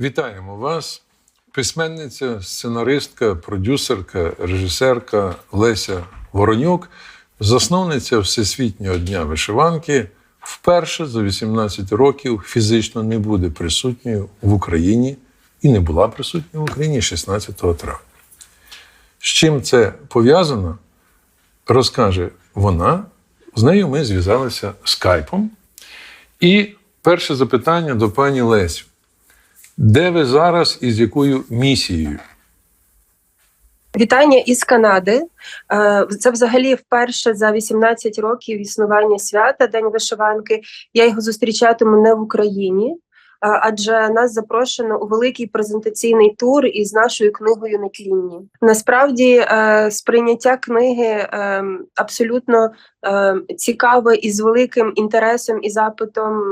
Вітаємо вас, письменниця, сценаристка, продюсерка, режисерка Леся Воронюк, засновниця Всесвітнього дня вишиванки, вперше за 18 років фізично не буде присутньою в Україні і не була присутня в Україні 16 травня. З чим це пов'язано, розкаже вона. З нею ми зв'язалися скайпом. І перше запитання до пані Лесю. Де ви зараз і з якою місією? Вітання із Канади. Е, Це взагалі вперше за 18 років існування свята День вишиванки. Я його зустрічатиму не в Україні, е, адже нас запрошено у великий презентаційний тур із нашою книгою «Нетлінні». Насправді, е, сприйняття книги абсолютно цікаве і з великим інтересом і запитом.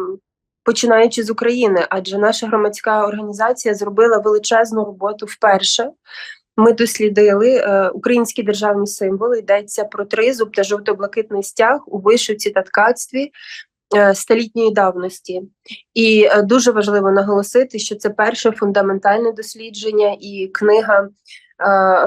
Починаючи з України, адже наша громадська організація зробила величезну роботу вперше. Ми дослідили е, українські державні символи. Йдеться про тризуб та жовто-блакитний стяг у вишивці та ткацтві е, столітньої давності. І е, дуже важливо наголосити, що це перше фундаментальне дослідження, і книга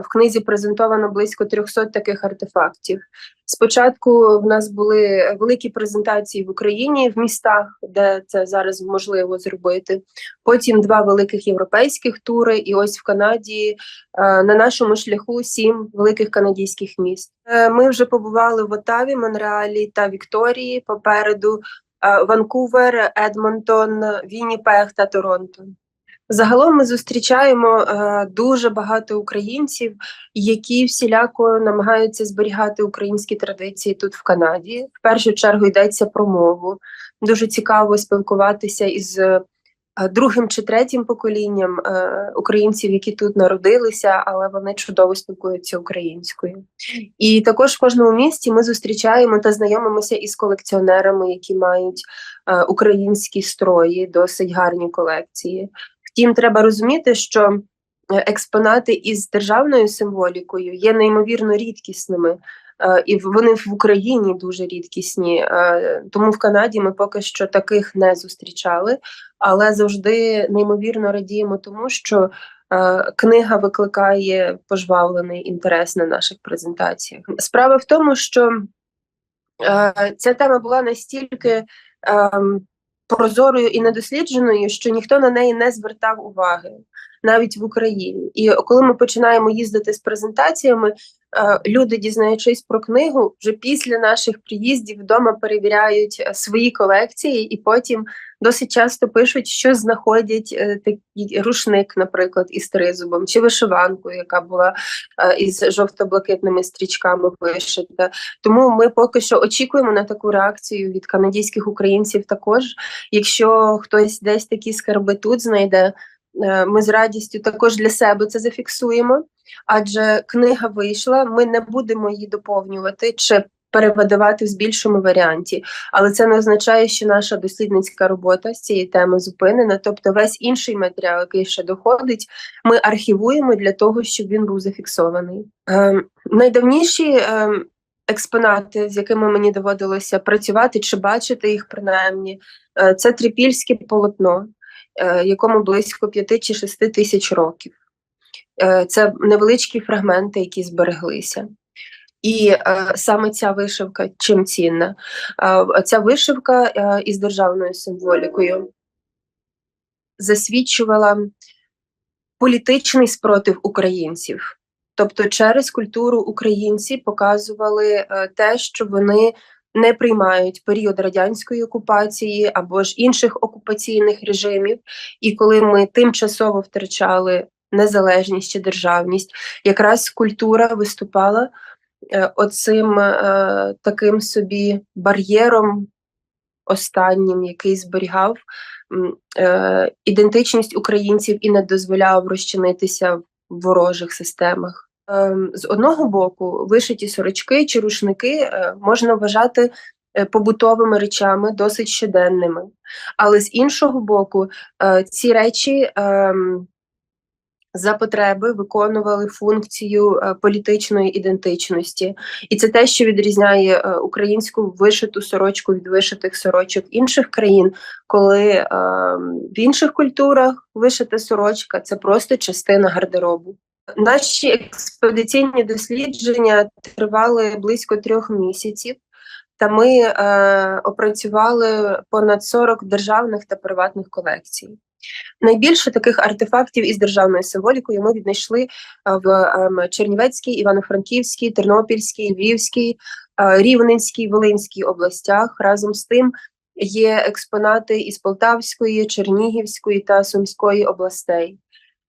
в книзі презентовано близько 300 таких артефактів. Спочатку в нас були великі презентації в Україні в містах, де це зараз можливо зробити. Потім два великих європейських тури, і ось в Канаді е, на нашому шляху сім великих канадських міст. Е, Ми вже побували в Отаві, Монреалі та Вікторії. Попереду е, Ванкувер, Едмонтон, Вінніпег та Торонто. Загалом ми зустрічаємо е, дуже багато українців, які всіляко намагаються зберігати українські традиції тут в Канаді. В першу чергу йдеться про мову. Дуже цікаво спілкуватися із е, другим чи третім поколінням е, українців, які тут народилися, але вони чудово спілкуються українською. І також в кожному місті ми зустрічаємо та знайомимося із колекціонерами, які мають е, українські строї, досить гарні колекції. Втім, треба розуміти, що е, експонати із державною символікою є неймовірно рідкісними, е, і вони в Україні дуже рідкісні. Е, Тому в Канаді ми поки що таких не зустрічали, але завжди неймовірно радіємо тому, що книга викликає пожвавлений інтерес на наших презентаціях. Справа в тому, що ця тема була настільки. Прозорою і недослідженою, що ніхто на неї не звертав уваги навіть в Україні. І коли ми починаємо їздити з презентаціями, е, люди, дізнаючись про книгу, вже після наших приїздів вдома перевіряють е, свої колекції, і потім досить часто пишуть, що знаходять е, такий рушник, наприклад, із тризубом, чи вишиванку, яка була із жовто-блакитними стрічками вишита. Тому ми поки що очікуємо на таку реакцію від канадських українців. Також, якщо хтось десь такі скарби тут знайде, ми з радістю також для себе це зафіксуємо. Адже книга вийшла, ми не будемо її доповнювати чи перевидавати в збільшому варіанті, але це не означає, що наша дослідницька робота з цієї теми зупинена. Тобто, весь інший матеріал, який ще доходить, ми архівуємо для того, щоб він був зафіксований. Е, найдавніші е, експонати, з якими мені доводилося працювати чи бачити їх принаймні, е, це трипільське полотно, е, якому близько 5 чи 6 тисяч років. Е, Це невеличкі фрагменти, які збереглися. І е, саме ця вишивка чим цінна? Е, ця вишивка е, із державною символікою засвідчувала політичний спротив українців. Тобто, через культуру українці показували е, те, що вони не приймають період радянської окупації або ж інших окупаційних режимів. І коли ми тимчасово втрачали незалежність чи державність, якраз культура виступала е, оцим е, таким собі бар'єром останнім, який зберігав е, ідентичність українців і не дозволяв розчинитися в ворожих системах. Ем, З одного боку, вишиті сорочки чи рушники е, можна вважати е, побутовими речами, досить щоденними. Але з іншого боку, е, ці речі ем, за потреби виконували функцію політичної ідентичності, і це те, що відрізняє українську вишиту сорочку від вишитих сорочок інших країн, коли е, в інших культурах вишита сорочка це просто частина гардеробу. Наші експедиційні дослідження тривали близько трьох місяців, та ми е, опрацювали понад 40 державних та приватних колекцій. Найбільше таких артефактів із державною символікою ми віднайшли е, в ем, Чернівецькій, Івано-Франківській, Тернопільській, Львівській, е, Рівненській, Волинській областях. Разом з тим є експонати із Полтавської, Чернігівської та Сумської областей.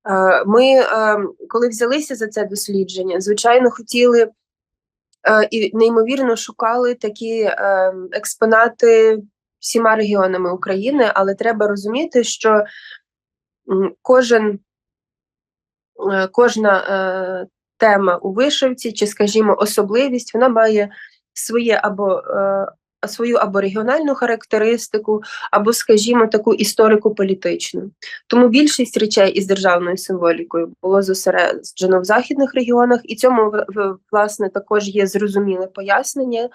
Е, Ми, е, коли взялися за це дослідження, звичайно, хотіли е, і неймовірно шукали такі експонати всіма регіонами України, але треба розуміти, що кожен, кожна тема у вишивці, чи, скажімо, особливість, вона має своє або свою або регіональну характеристику, або, скажімо, таку історико-політичну. Тому більшість речей із державною символікою було зосереджено в західних регіонах, і цьому власне також є зрозуміле пояснення.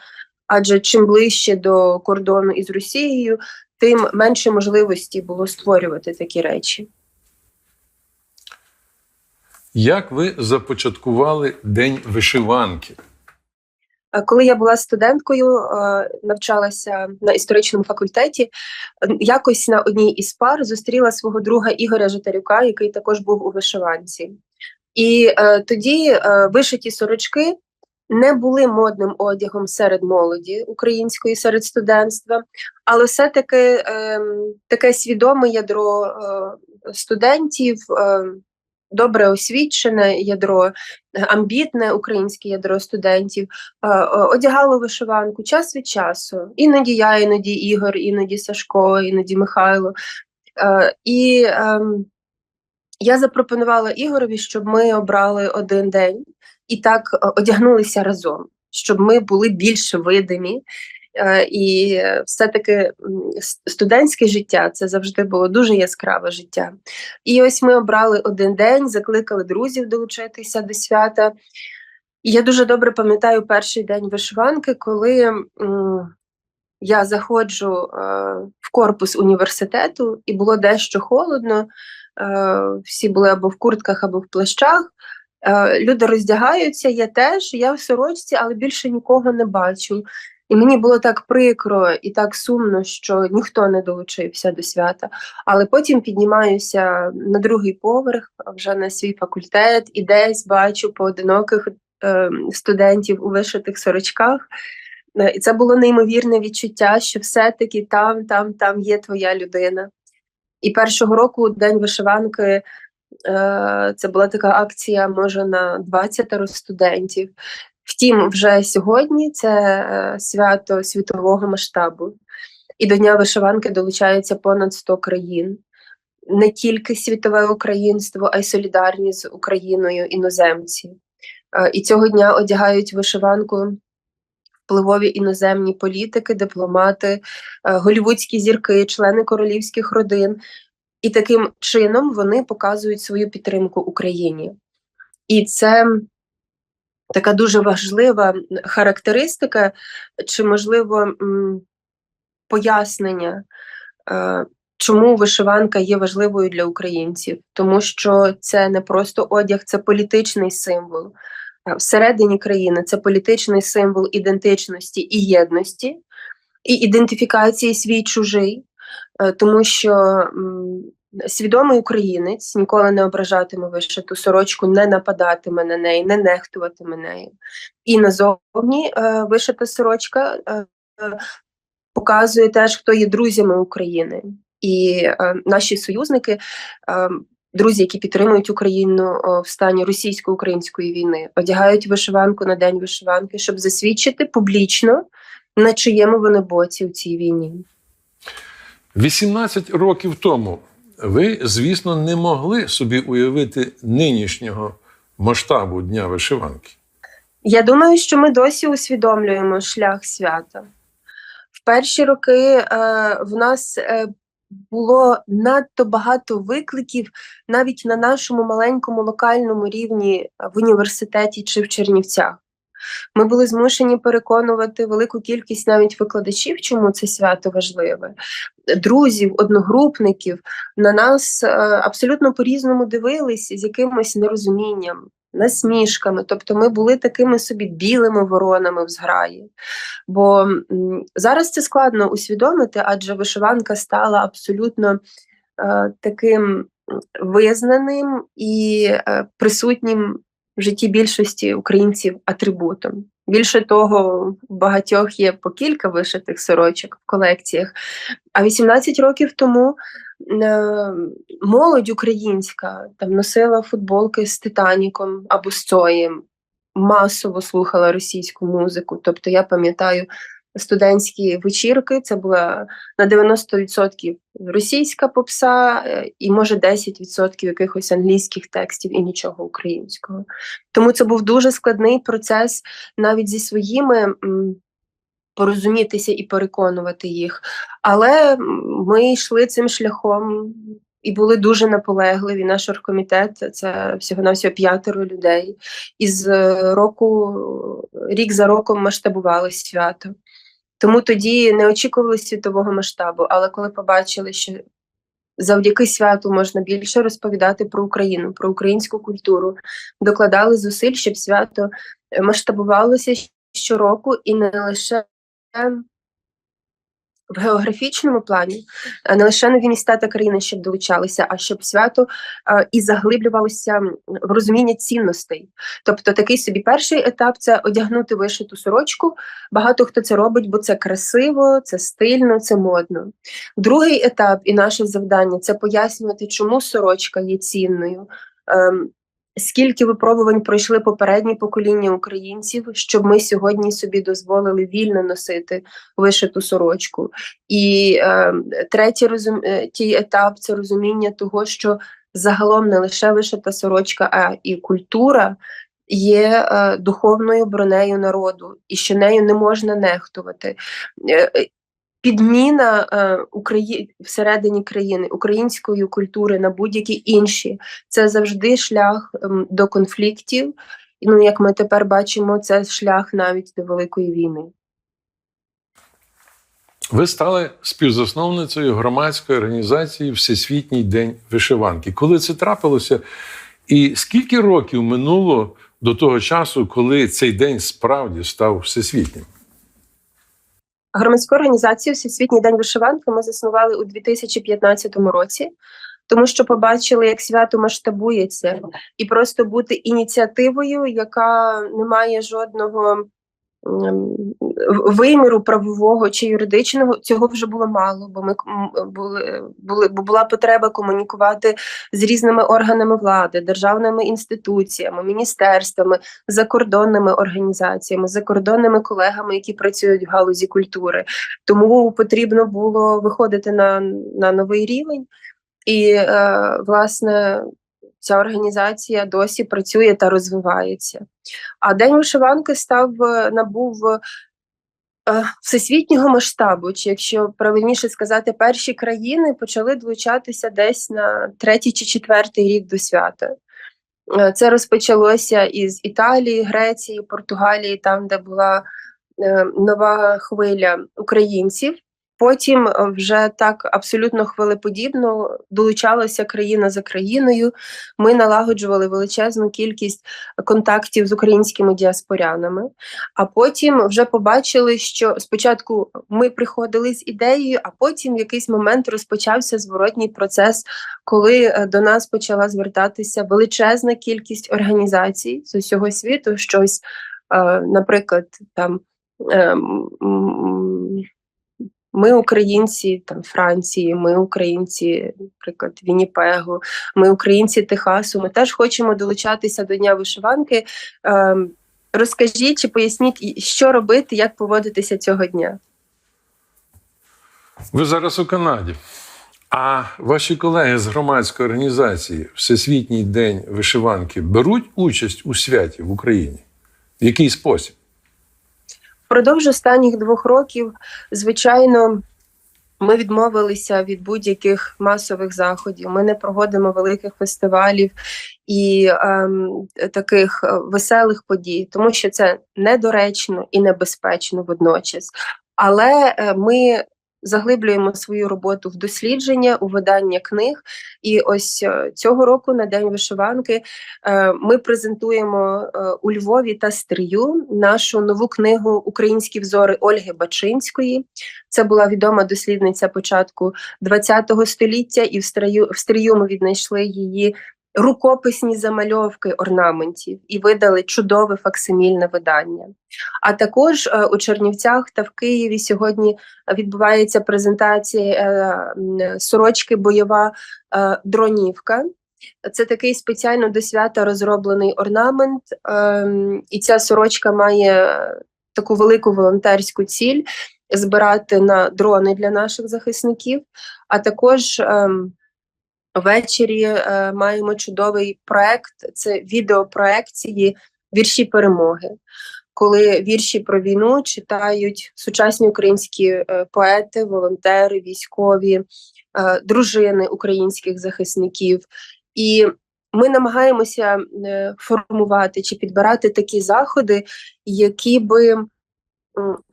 Адже чим ближче до кордону із Росією, тим менше можливості було створювати такі речі. Як ви започаткували День вишиванки? Е, Коли я була студенткою, е, навчалася на історичному факультеті, якось на одній із пар зустріла свого друга Ігоря Житарюка, який також був у вишиванці. І е, тоді вишиті сорочки не були модним одягом серед молоді української, серед студентства, але все-таки е, таке свідоме ядро е, студентів. Е, Добре освічене ядро, амбітне українське ядро студентів е, е, одягало вишиванку час від часу. Іноді я, іноді Ігор, іноді Сашко, іноді Михайло. Е, І ем, я запропонувала Ігорові, щоб ми обрали один день і так одягнулися разом, щоб ми були більш видимі. Е, І все-таки студентське життя це завжди було дуже яскраве життя. І ось ми обрали один день, закликали друзів долучитися до свята. Я дуже добре пам'ятаю перший день вишиванки, коли я заходжу е, в корпус університету, і було дещо холодно. Е, всі були або в куртках, або в плащах. Люди роздягаються, я теж, я в сорочці, але більше нікого не бачу. І мені було так прикро і так сумно, що ніхто не долучився до свята. Але потім піднімаюся на другий поверх, вже на свій факультет, і десь бачу поодиноких е, студентів у вишитих сорочках. Е, І це було неймовірне відчуття, що все-таки там, там, там є твоя людина. І першого року День вишиванки е, це була така акція, може, на 20 студентів. Втім, вже сьогодні це е, свято світового масштабу. І до Дня вишиванки долучається понад 100 країн. Не тільки світове українство, а й солідарні з Україною іноземці. Е, І цього дня одягають вишиванку впливові іноземні політики, дипломати, е, голівудські зірки, члени королівських родин. І таким чином вони показують свою підтримку Україні. І це така дуже важлива характеристика, чи, можливо, пояснення, е, чому вишиванка є важливою для українців, тому що це не просто одяг, це політичний символ. Е, Всередині країни це політичний символ ідентичності і єдності, і ідентифікації свій чужий, Е, тому що свідомий українець ніколи не ображатиме вишиту сорочку, не нападатиме на неї, не нехтуватиме нею. І назовні е, вишита сорочка е, е, показує теж, хто є друзями України. І е, наші союзники, е, друзі, які підтримують Україну в стані російсько-української війни, одягають вишиванку на день вишиванки, щоб засвідчити публічно, на чиєму вони боці у цій війні. 18 років тому ви, звісно, не могли собі уявити нинішнього масштабу Дня вишиванки. Я думаю, що ми досі усвідомлюємо шлях свята. В перші роки е, в нас е, було надто багато викликів навіть на нашому маленькому локальному рівні в університеті чи в Чернівцях. Ми були змушені переконувати велику кількість навіть викладачів, чому це свято важливе, друзів, одногрупників на нас е, абсолютно по-різному дивились з якимось нерозумінням, насмішками. Тобто ми були такими собі білими воронами в зграї. Бо зараз це складно усвідомити, адже вишиванка стала абсолютно е, таким визнаним і е, присутнім в житті більшості українців атрибутом. Більше того, в багатьох є по кілька вишитих сорочок в колекціях. А 18 років тому е, молодь українська там носила футболки з Титаніком або з Цоєм, масово слухала російську музику. Тобто я пам'ятаю студентські вечірки, це була на 90% російська попса, е, і може 10% якихось англійських текстів і нічого українського. Тому це був дуже складний процес навіть зі своїми. Порозумітися і переконувати їх. Але ми йшли цим шляхом і були дуже наполегливі. Наш оргкомітет це всього навсього п'ятеро людей. І з е, року, рік за роком масштабували свято. Тому тоді не очікували світового масштабу, але коли побачили, що завдяки святу можна більше розповідати про Україну, про українську культуру, докладали зусиль, щоб свято масштабувалося щороку і не лише в географічному плані, е, не лише нові міста та країни, щоб долучалися, а щоб свято е, і заглиблювалося в розуміння цінностей. Тобто такий собі перший етап це одягнути вишиту сорочку. Багато хто це робить, бо це красиво, це стильно, це модно. Другий етап і наше завдання це пояснювати, чому сорочка є цінною. Скільки випробувань пройшли попередні покоління українців, щоб ми сьогодні собі дозволили вільно носити вишиту сорочку. І е, третій розум... е, тій етап це розуміння того, що загалом не лише вишита сорочка, а і культура є е, духовною бронею народу, і що нею не можна нехтувати. Е, е, Підміна е, Украї... всередині країни української культури на будь-які інші це завжди шлях ем, до конфліктів. Ну, як ми тепер бачимо, це шлях навіть до великої війни. Ви стали співзасновницею громадської організації Всесвітній день вишиванки. Коли це трапилося, і скільки років минуло до того часу, коли цей день справді став всесвітнім? Громадську організацію Всесвітній день вишиванки ми заснували у 2015 році, тому що побачили, як свято масштабується, і просто бути ініціативою, яка не має жодного виміру правового чи юридичного, цього вже було мало, бо ми були, були бо була потреба комунікувати з різними органами влади, державними інституціями, міністерствами, закордонними організаціями, закордонними колегами, які працюють в галузі культури. Тому потрібно було виходити на, на новий рівень. І е, власне ця організація досі працює та розвивається. А День вишиванки став е, набув е, всесвітнього масштабу, чи якщо правильніше сказати, перші країни почали долучатися десь на третій чи четвертий рік до свята. Е, Це розпочалося із Італії, Греції, Португалії, там, де була е, нова хвиля українців. Потім е, вже так абсолютно хвилеподібно долучалася країна за країною. Ми налагоджували величезну кількість контактів з українськими діаспорянами. А потім вже побачили, що спочатку ми приходили з ідеєю, а потім в якийсь момент розпочався зворотній процес, коли е, до нас почала звертатися величезна кількість організацій з усього світу. Щось, е, наприклад, там. Ми українці там Франції, ми українці, наприклад, Вінніпегу, ми українці Техасу. Ми теж хочемо долучатися до Дня вишиванки. Ем, розкажіть чи поясніть, що робити, як поводитися цього дня. Ви зараз у Канаді. А ваші колеги з громадської організації Всесвітній день вишиванки беруть участь у святі в Україні? В який спосіб? Впродовж останніх двох років, звичайно, Ми відмовилися від будь-яких масових заходів. Ми не проводимо великих фестивалів і ем, таких е, веселих подій, тому що це недоречно і небезпечно водночас. Але е, ми заглиблюємо свою роботу в дослідження, у видання книг. І ось е, цього року на День вишиванки е, ми презентуємо е, у Львові та Стрию нашу нову книгу Українські взори Ольги Бачинської. Це була відома дослідниця початку ХХ століття, і в Стрию, в Стрию ми віднайшли її рукописні замальовки орнаментів і видали чудове факсимільне видання. А також е, у Чернівцях та в Києві сьогодні відбувається презентація е, сорочки бойова е, дронівка. Це такий спеціально до свята розроблений орнамент, і ця сорочка має таку велику волонтерську ціль збирати на дрони для наших захисників. А також ем, ввечері е, маємо чудовий проект. Це відеопроекції вірші перемоги. Коли вірші про війну читають сучасні українські е, поети, волонтери, військові, е, дружини українських захисників. І ми намагаємося е, формувати чи підбирати такі заходи, які би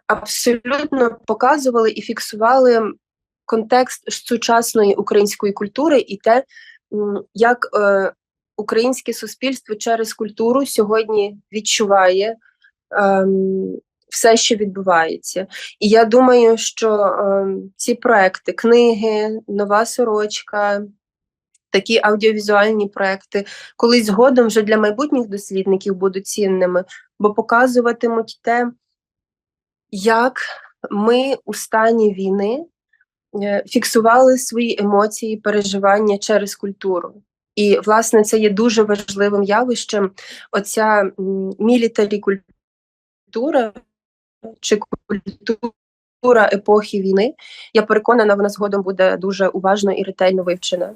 абсолютно показували і фіксували контекст сучасної української культури і те, як е, українське суспільство через культуру сьогодні відчуває ем, все, що відбувається. І я думаю, що ем, ці проекти, книги, нова сорочка, такі аудіовізуальні проекти, колись згодом вже для майбутніх дослідників будуть цінними, бо показуватимуть те, як ми у стані війни е, фіксували свої емоції, переживання через культуру. І, власне, це є дуже важливим явищем. Оця мілітарі культура чи культура епохи війни. Я переконана, вона згодом буде дуже уважно і ретельно вивчена.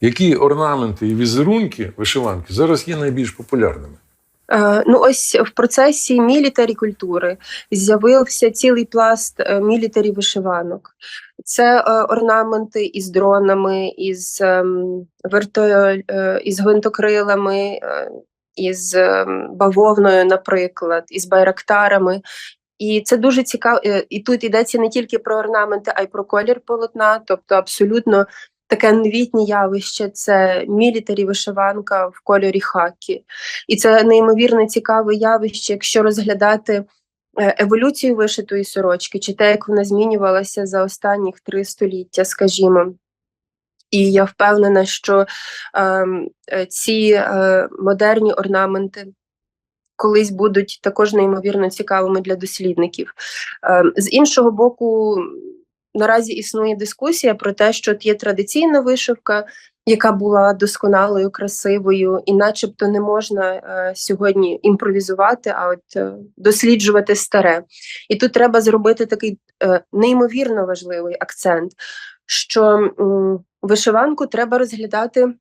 Які орнаменти і візерунки вишиванки зараз є найбільш популярними? Е, Ну, ось в процесі мілітарі культури з'явився цілий пласт е, мілітарі вишиванок. Це е, орнаменти із дронами, із ем, верто, із гвинтокрилами, із ем, бавовною, наприклад, із байрактарами. І це дуже цікаво. І тут йдеться не тільки про орнаменти, а й про колір полотна, тобто абсолютно таке новітнє явище це мілітарі вишиванка в кольорі хакі. І це неймовірно цікаве явище, якщо розглядати е, еволюцію вишитої сорочки, чи те, як вона змінювалася за останніх три століття, скажімо. І я впевнена, що ем, е, ці е, модерні орнаменти колись будуть також неймовірно цікавими для дослідників. Ем, з іншого боку, наразі існує дискусія про те, що є традиційна вишивка, яка була досконалою, красивою, і начебто не можна е, сьогодні імпровізувати, а от е, досліджувати старе. І тут треба зробити такий е, неймовірно важливий акцент, що е, вишиванку треба розглядати.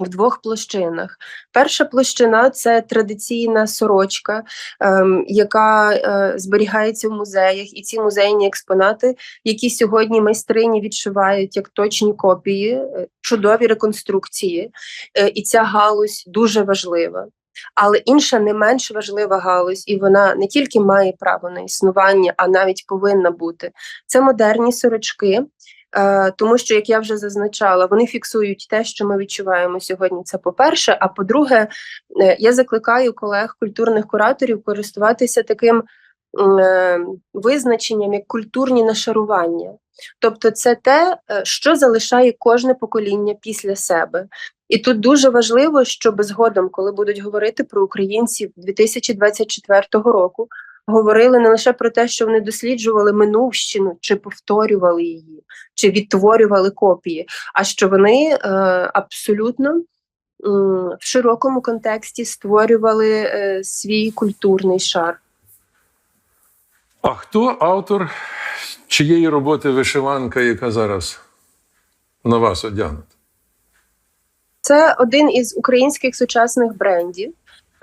В двох площинах. Перша площина це традиційна сорочка, ем, яка е, зберігається в музеях, і ці музейні експонати, які сьогодні майстрині відшивають як точні копії, е, чудові реконструкції, е, і ця галузь дуже важлива. Але інша не менш важлива галузь, і вона не тільки має право на існування, а навіть повинна бути. Це модерні сорочки, тому що, як я вже зазначала, вони фіксують те, що ми відчуваємо сьогодні. Це по-перше. А по-друге, е, я закликаю колег культурних кураторів користуватися таким е, визначенням як культурні нашарування. Тобто, це те, е, що залишає кожне покоління після себе. І тут дуже важливо, щоб згодом, коли будуть говорити про українців 2024 року, говорили не лише про те, що вони досліджували минувщину, чи повторювали її, чи відтворювали копії, а що вони е, абсолютно в широкому контексті створювали е, свій культурний шар. А хто автор чиєї роботи вишиванка, яка зараз на вас одягнута? Це один із українських сучасних брендів.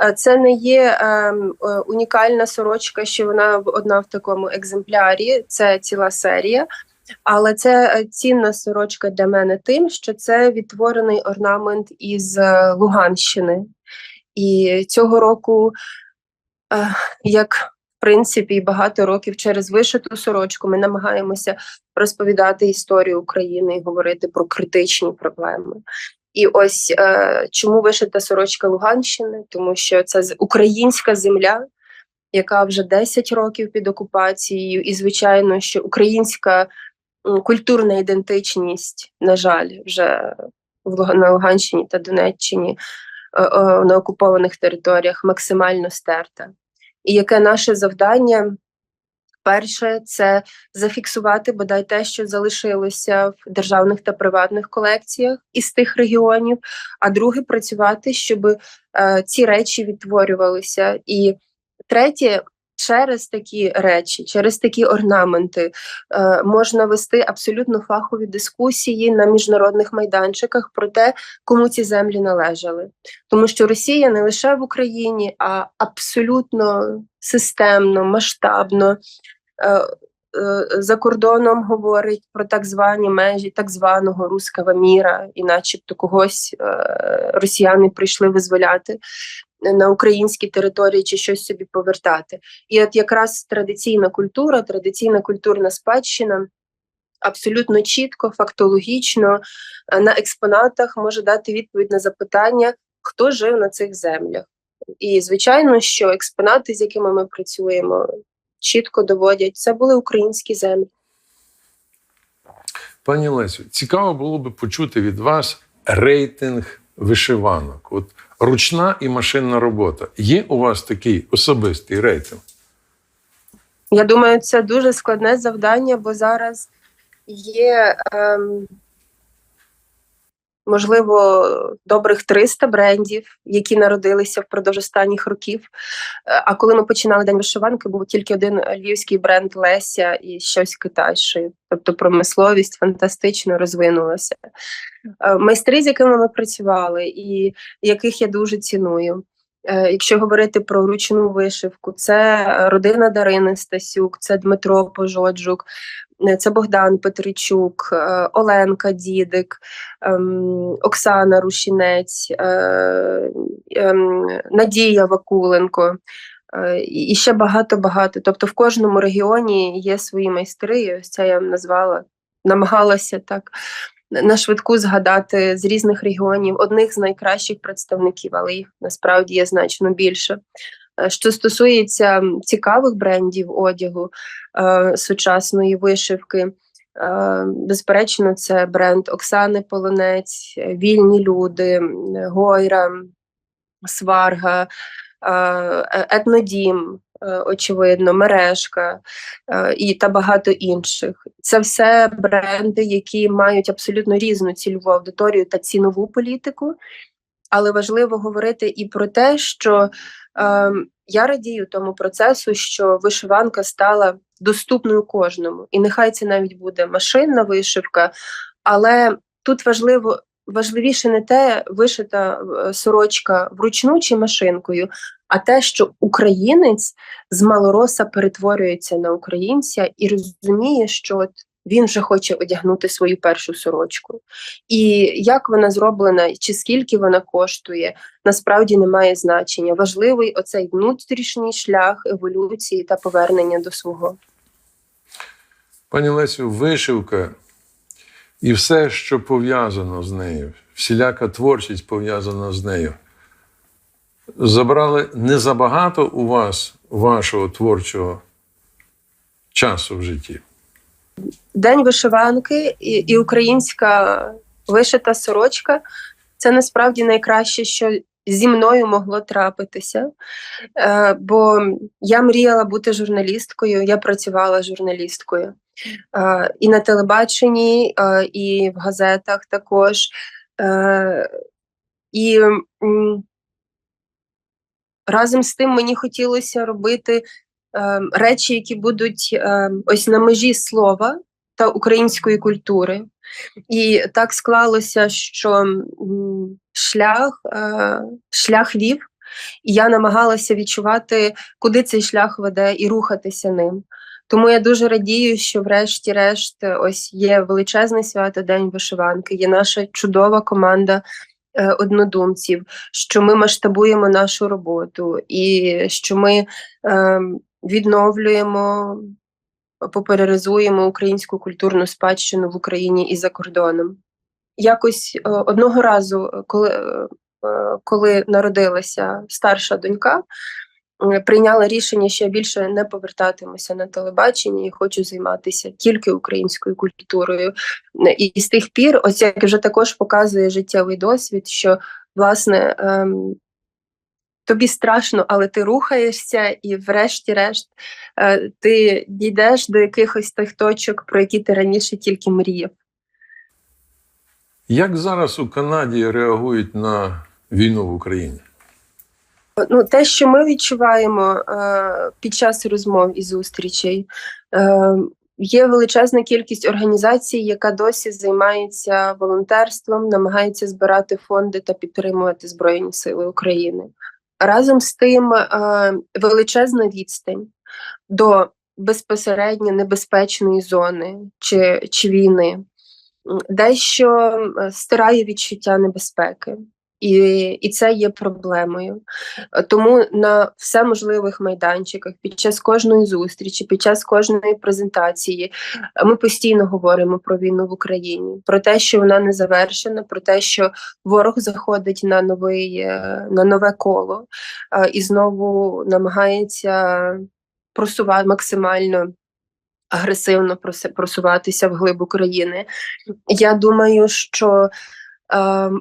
Е, Це не є ем, е, унікальна сорочка, що вона одна в такому екземплярі. Це ціла серія. Але це е, цінна сорочка для мене тим, що це відтворений орнамент із Луганщини. І цього року, як в принципі, багато років через вишиту сорочку ми намагаємося розповідати історію України і говорити про критичні проблеми. І ось е, чому вишита сорочка Луганщини, тому що це українська земля, яка вже 10 років під окупацією, і звичайно, що українська культурна ідентичність, на жаль, вже в на Луганщині та Донеччині е, е, на окупованих територіях максимально стерта. І яке наше завдання? Перше, це зафіксувати бодай те, що залишилося в державних та приватних колекціях із тих регіонів. А друге, працювати, щоб е, ці речі відтворювалися. І третє, через такі речі, через такі орнаменти е, можна вести абсолютно фахові дискусії на міжнародних майданчиках про те, кому ці землі належали. Тому що Росія не лише в Україні, а абсолютно системно, масштабно. Е, е, За кордоном говорить про так звані межі так званого руского міра, і начебто когось е, росіяни прийшли визволяти на українській території чи щось собі повертати. І от якраз традиційна культура, традиційна культурна спадщина абсолютно чітко, фактологічно на експонатах може дати відповідь на запитання, хто жив на цих землях. І звичайно, що експонати, з якими ми працюємо, чітко доводять, це були українські землі. Пані Лесю, цікаво було би почути від вас рейтинг вишиванок. От ручна і машинна робота. Є у вас такий особистий рейтинг? Я думаю, це дуже складне завдання, бо зараз є, ем, можливо, добрих 300 брендів, які народилися впродовж останніх років. Е, А коли ми починали день вишиванки, був тільки один львівський бренд Леся і щось китайше. Тобто промисловість фантастично розвинулася. Е, Майстри, з якими ми працювали, і яких я дуже ціную. Е, Якщо говорити про ручну вишивку, це родина Дарини Стасюк, це Дмитро Пожоджук, е, це Богдан Петричук, е, Оленка Дідик, ем, Оксана Рушінець, е, ем, Надія Вакуленко. е, І ще багато-багато. Тобто в кожному регіоні є свої майстри, ось це я назвала, намагалася так на швидку згадати з різних регіонів одних з найкращих представників, але їх насправді є значно більше. Е, Що стосується цікавих брендів одягу е, сучасної вишивки, е, безперечно, це бренд Оксани Полонець, е, Вільні люди, Гойра, Сварга, е, Етнодім, очевидно, мережка е, і та багато інших. Це все бренди, які мають абсолютно різну цільову аудиторію та цінову політику. Але важливо говорити і про те, що е, я радію тому процесу, що вишиванка стала доступною кожному. І нехай це навіть буде машинна вишивка, але тут важливо. Важливіше не те, вишита е, сорочка вручну чи машинкою, а те, що українець з малороса перетворюється на українця і розуміє, що от він вже хоче одягнути свою першу сорочку. І як вона зроблена, чи скільки вона коштує, насправді не має значення. Важливий оцей внутрішній шлях еволюції та повернення до свого. Пані Лесю, вишивка і все, що пов'язано з нею, всіляка творчість пов'язана з нею, забрали не забагато у вас вашого творчого часу в житті. День вишиванки і, і українська вишита сорочка це насправді найкраще, що зі мною могло трапитися. Е, бо я мріяла бути журналісткою, я працювала журналісткою. Е, і на телебаченні, е, і в газетах також. І разом з тим мені хотілося робити е, речі, які будуть е, ось на межі слова та української культури. І так склалося, що шлях, е, шлях вів, і я намагалася відчувати, куди цей шлях веде, і рухатися ним. Тому я дуже радію, що, врешті-решт, ось є величезне свято День вишиванки, є наша чудова команда е, однодумців, що ми масштабуємо нашу роботу і що ми е, відновлюємо, популяризуємо українську культурну спадщину в Україні і за кордоном. Якось е, одного разу, е, коли, е, коли народилася старша донька, прийняла рішення, я більше не повертатимуся на телебачення і хочу займатися тільки українською культурою. І з тих пір, ось як вже також показує життєвий досвід, що власне ем, тобі страшно, але ти рухаєшся, і, врешті-решт, е, ти дійдеш до якихось тих точок, про які ти раніше тільки мріяв. Як зараз у Канаді реагують на війну в Україні? Ну, те, що ми відчуваємо е, під час розмов і зустрічей, е, є величезна кількість організацій, яка досі займається волонтерством, намагається збирати фонди та підтримувати Збройні Сили України. Разом з тим, е, величезна відстань до безпосередньо небезпечної зони чи, чи війни, дещо стирає відчуття небезпеки. І, і це є проблемою. Тому на всеможливих майданчиках, під час кожної зустрічі, під час кожної презентації, е, ми постійно говоримо про війну в Україні, про те, що вона не завершена, про те, що ворог заходить на новий е, на нове коло е, і знову намагається просувати максимально. Агресивно просуватися вглиб України. Я думаю, що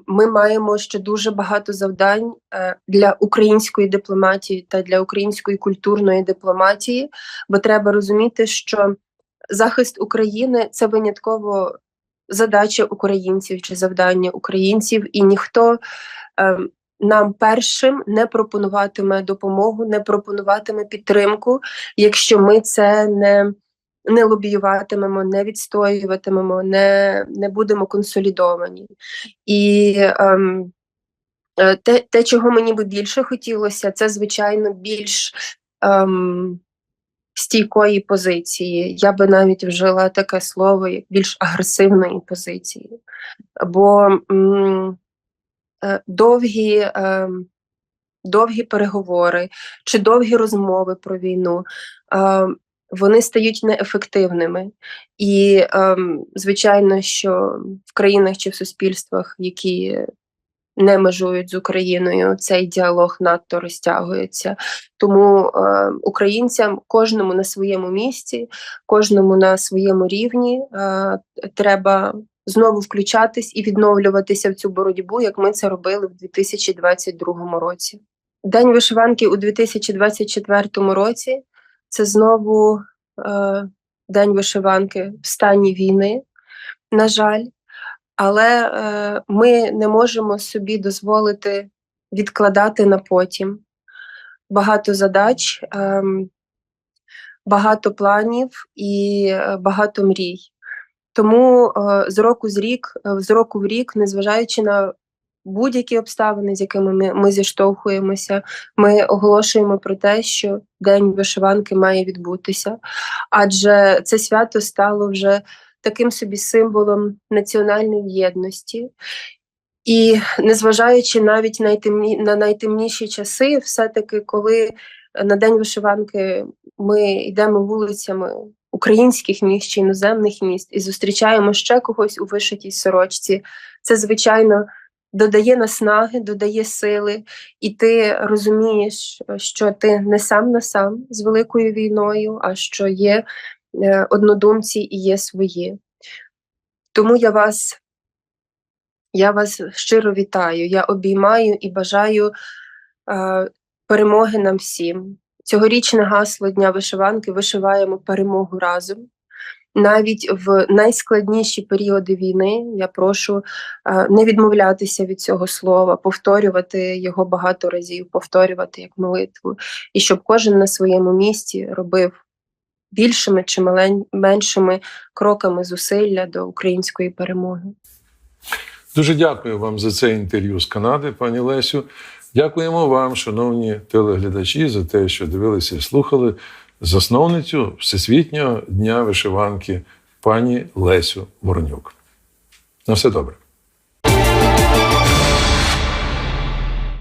Ми маємо ще дуже багато завдань е, для української дипломатії та для української культурної дипломатії, бо треба розуміти, що захист України це винятково задача українців чи завдання українців, і ніхто е, нам першим не пропонуватиме допомогу, не пропонуватиме підтримку, якщо ми це не не лобіюватимемо, не відстоюватимемо, не, не будемо консолідовані. І ем, е, те, те, чого мені би більше хотілося, це звичайно більш ем, стійкої позиції. Я би навіть вжила таке слово як більш агресивної позиції. Бо м, е, довгі. ем, Довгі переговори чи довгі розмови про війну, е, вони стають неефективними. І, ем, звичайно, що в країнах чи в суспільствах, які не межують з Україною, цей діалог надто розтягується. Тому е, українцям, кожному на своєму місці, кожному на своєму рівні е, треба знову включатись і відновлюватися в цю боротьбу, як ми це робили в 2022 році. День вишиванки у 2024 році це знову е, день вишиванки в стані війни, на жаль, але е, ми не можемо собі дозволити відкладати на потім багато задач, е, багато планів і е, багато мрій. Тому е, з року з рік, е, з року в рік, незважаючи на будь-які обставини, з якими ми, ми зіштовхуємося, ми оголошуємо про те, що День вишиванки має відбутися, адже це свято стало вже таким собі символом національної єдності. І незважаючи навіть найтемні, на найтемніші часи, все-таки, коли на День вишиванки ми йдемо вулицями українських міст чи іноземних міст і зустрічаємо ще когось у вишитій сорочці, це звичайно додає наснаги, додає сили, і ти розумієш, що ти не сам на сам з великою війною, а що є е, однодумці і є свої. Тому я вас, я вас щиро вітаю, я обіймаю і бажаю е, перемоги нам всім. Цьогорічне гасло Дня вишиванки вишиваємо перемогу разом. Навіть в найскладніші періоди війни я прошу е, не відмовлятися від цього слова, повторювати його багато разів, повторювати як молитву, і щоб кожен на своєму місці робив більшими чи меншими кроками зусилля до української перемоги. Дуже дякую вам за це інтерв'ю з Канади, пані Лесю. Дякуємо вам, шановні телеглядачі, за те, що дивилися і слухали засновницю Всесвітнього дня вишиванки пані Лесю Воронюк. На все добре.